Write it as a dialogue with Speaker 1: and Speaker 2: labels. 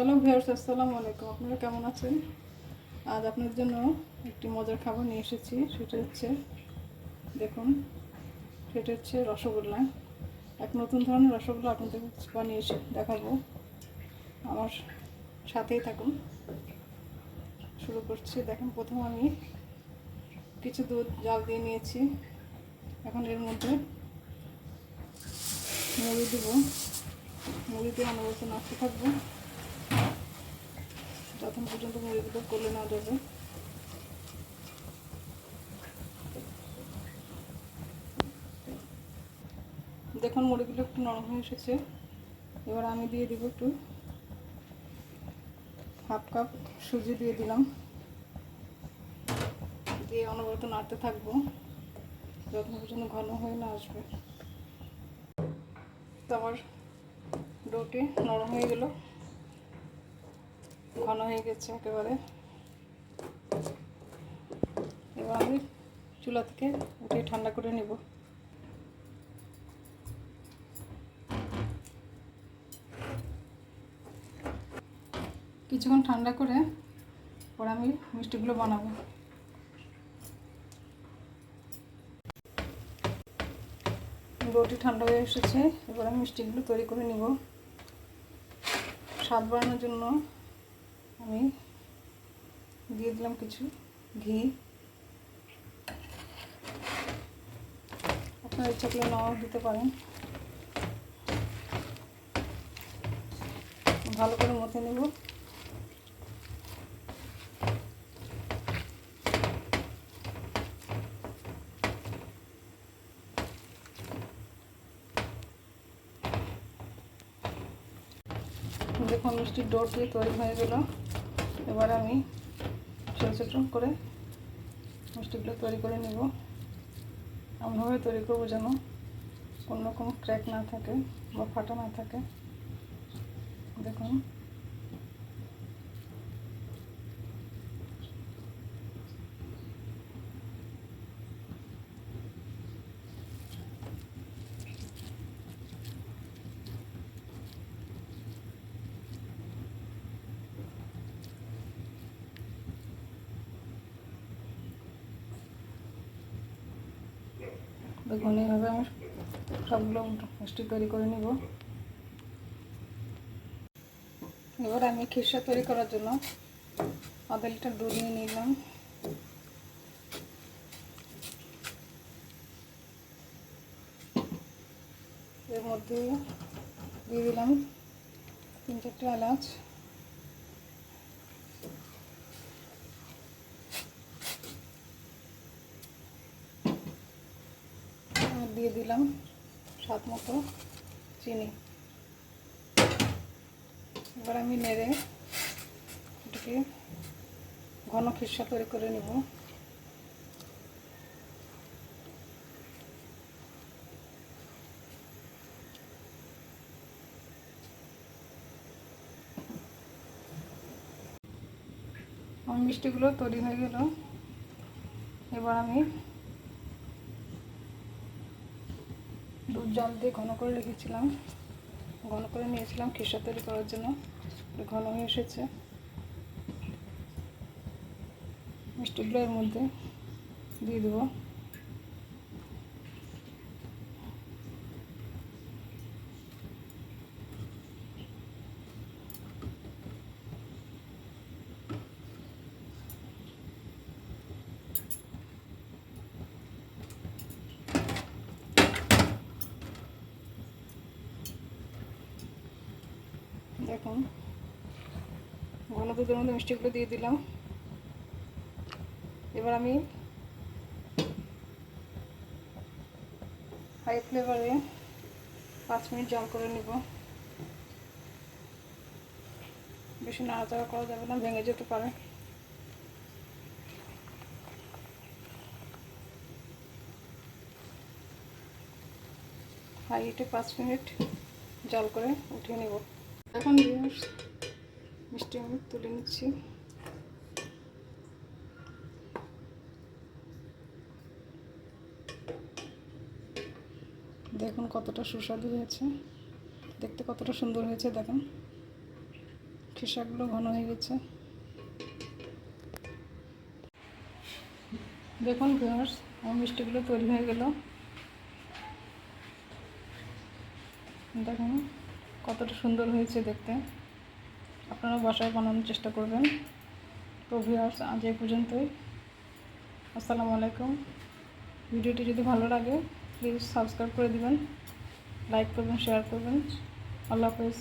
Speaker 1: Hello viewers, আসসালামু আলাইকুম। আপনারা কেমন আছেন? আজ আপনার জন্য একটি মজার খাবার নিয়ে এসেছি। সেটা হচ্ছে, দেখুন, সেটা হচ্ছে রসগোল্লা। এক নতুন ধরনের রসগোল্লা আপনাদের বানিয়ে এসে দেখাবো। আমার সাথেই থাকুন। শুরু করছি। দেখুন, প্রথম আমি কিছু দুধ, জাল দিয়ে নিয়েছি। এখন এর মধ্যে মুড়ি দেবো। মুড়ি দিয়ে অনবরত নাড়তে থাকব। যখন পর্যন্ত মুড়িগুলো করলে না যাবে দেখুন মুড়িগুলো একটু নরম হয়ে এসেছে। এবার আমি দিয়ে দিব একটু হাফ কাপ সুজি দিয়ে দিলাম। দিয়ে অনবরত নাড়তে থাকব। যখন পর্যন্ত ঘন হয়ে না আসবে। তো আমার ডোটি নরম হয়ে গেল। ঘন হয়ে গেছে একেবারে। এবার আমি চুলা থেকে উঠিয়ে ঠান্ডা করে নেব। কিছুক্ষণ ঠান্ডা করে পরে আমি মিষ্টিগুলো বানাবো। রুটি ঠান্ডা হয়ে এসেছে, এবার আমি মিষ্টিগুলো তৈরি করে নিব। স্বাদ বাড়ানোর জন্য আমি দিয়ে দিলাম কিছু ঘি। আপনার ইচ্ছা করলে নাও দিতে পারেন। ভালো করে মতে নেব। দেখুন, মিষ্টির ডোটি তৈরি হয়ে গেল। এবার আমি ছোটো ছোটো করে মিষ্টিগুলো তৈরি করে নেব। এমনভাবে তৈরি করব যেন কোনো রকম ক্র্যাক না থাকে বা ফাটা না থাকে। দেখুন। দেখুন, এইভাবে আমি সবগুলো মিষ্টি তৈরি করে নিব। এবার আমি খিরসা তৈরি করার জন্য আধা লিটার দুধ নিয়ে নিলাম। এর মধ্যে দিয়ে দিলাম তিন চারটে এলাচ। দিয়ে দিলাম স্বাদ মতো চিনি। এবার আমি নেড়ে এটাকে ঘন খিসা তৈরি করে নেব। মিষ্টিগুলো তৈরি হয়ে গেল। এবার আমি দুধ, জল দিয়ে ঘন করে রেখেছিলাম। ঘন করে নিয়েছিলাম খিসা তৈরি করার জন্য। ঘন হয়ে এসেছে। মিষ্টিগুলো এর মধ্যে দিয়ে দেবো দেখুন ঘন দুধের মধ্যে মিষ্টিগুলো দিয়ে দিলাম। এবার আমি হাই ফ্লেভারে পাঁচ মিনিট জল করে নিব। বেশি নাড়াচাড়া করা যাবে না, ভেঙে যেতে পারে। হাই হিটে পাঁচ মিনিট জল করে উঠিয়ে নেব। এখন মিষ্টি আমি তুলে নিচ্ছি। দেখুন কতটা সুস্বাদু হয়েছে। দেখতে কতটা সুন্দর হয়েছে, দেখুন। খিসাগুলো ঘন হয়ে গেছে। দেখুন ভিউয়ার্স আমার মিষ্টিগুলো তৈরি হয়ে গেল। দেখুন কতটা সুন্দর হয়েছে দেখতে। আপনারা বাসায় বানানোর চেষ্টা করবেন। তো ভিউয়ার্স আজ এই পর্যন্তই। আসসালামু আলাইকুম। ভিডিওটি যদি ভালো লাগে প্লিজ সাবস্ক্রাইব করে দিবেন লাইক করবেন শেয়ার করবেন। আল্লাহ হাফেজ।